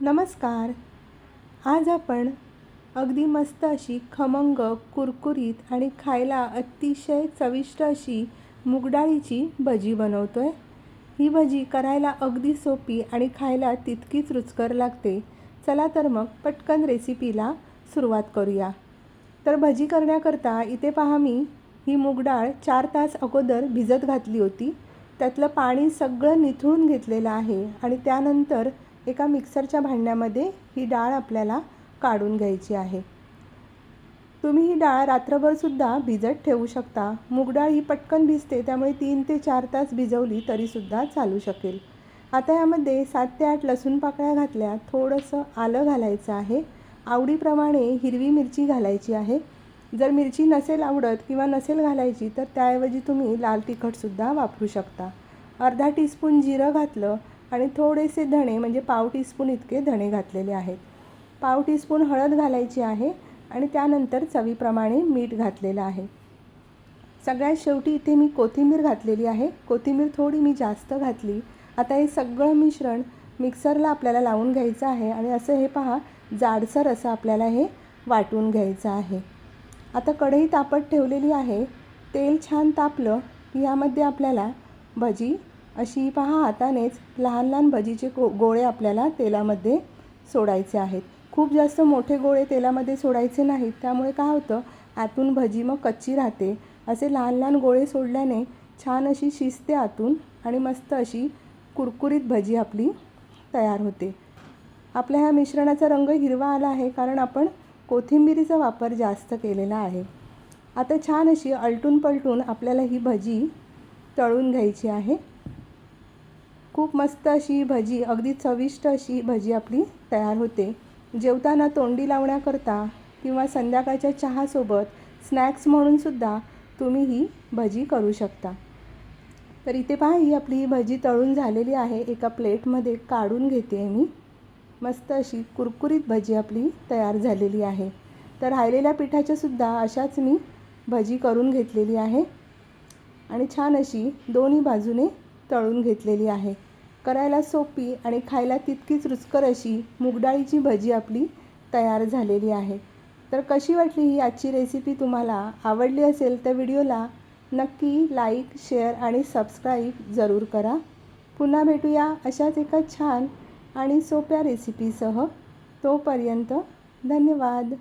नमस्कार. आज आपण अगदी मस्त अशी खमंग कुरकुरीत आणि खायला अतिशय चविष्ट अशी मुगडाळीची भजी बनवतो आहे ही भजी करायला अगदी सोपी आणि खायला तितकीच रुचकर लागते. चला तर मग पटकन रेसिपीला सुरुवात करूया. तर भजी करण्याकरता इथे पहा मी ही मुगडाळ चार तास अगोदर भिजत घातली होती. त्यातलं पाणी सगळं निथळून घेतलेलं आहे आणि त्यानंतर एका मिक्सरच्या भांड्यामध्ये ही डाळ आपल्याला काढून घ्यायची आहे. तुम्ही ही डाळ रात्रभरसुद्धा भिजत ठेवू शकता. मूग डाळ ही पटकन भिजते त्यामुळे तीन ते चार तास भिजवली तरीसुद्धा चालू शकेल. आता यामध्ये सात ते आठ लसूण पाकळ्या घातल्या. थोडंसं आलं घालायचं आहे. आवडीप्रमाणे हिरवी मिरची घालायची आहे. जर मिरची नसेल आवडत किंवा नसेल घालायची तर त्याऐवजी तुम्ही लाल तिखटसुद्धा वापरू शकता. अर्धा टीस्पून जिरं घातलं आणि थोडेसे धणे म्हणजे पाव टीस्पून इतके धणे घातलेले आहेत. पाव टीस्पून हळद घालायची आहे आणि त्यानंतर चवीप्रमाणे मीठ घातलेलं आहे. सगळ्यात शेवटी इथे मी कोथिंबीर घातलेली आहे. कोथिंबीर थोडी मी जास्त घातली. आता हे सगळं मिश्रण मिक्सरला आपल्याला लावून घ्यायचं आहे आणि असं हे पहा जाडसर असं आपल्याला हे वाटून घ्यायचं आहे. आता कढई तापत ठेवलेली आहे. तेल छान तापलं की यामध्ये आपल्याला भजी अशी पहा हातानेच लहान लहान भजीचे गो गोळे आपल्याला तेलामध्ये सोडायचे आहेत. खूप जास्त मोठे गोळे तेलामध्ये सोडायचे नाहीत. त्यामुळे काय होतं आतून भजी मग कच्ची राहते. असे लहान लहान गोळे सोडल्याने छान अशी शिजते आतून आणि मस्त अशी कुरकुरीत भजी आपली तयार होते. आपल्या ह्या मिश्रणाचा रंग हिरवा आला आहे कारण आपण कोथिंबिरीचा वापर जास्त केलेला आहे. आता छान अशी अलटून पलटून आपल्याला ही भजी तळून घ्यायची आहे. खूप मस्त अशी भजी अगदी चविष्ट अशी भजी आपली तयार होते. जेवताना तोंडी लावण्याकरता किंवा संध्याकाळच्या चहासोबत स्नॅक्स म्हणूनसुद्धा तुम्ही ही भजी करू शकता. तर इथे पहा ही आपली भजी तळून झालेली आहे. एका प्लेटमध्ये काढून घेते मी. मस्त अशी कुरकुरीत भजी आपली तयार झालेली आहे. तर राहिलेल्या पिठाच्यासुद्धा अशाच मी भजी करून घेतलेली आहे. आणि छान अशी दोन्ही बाजूने तळून घेतलेली आहे. करायला सोपी आणि खायला तितकीच रुचकर अशी मुगडाळीची भजी आपली तयार झालेली आहे. तर कशी वाटली ही आजची रेसिपी तुम्हाला? आवडली असेल तर व्हिडिओला नक्की लाईक शेअर आणि सबस्क्राईब जरूर करा. पुन्हा भेटूया अशाच एका छान आणि सोप्या रेसिपीसह तोपर्यंत धन्यवाद.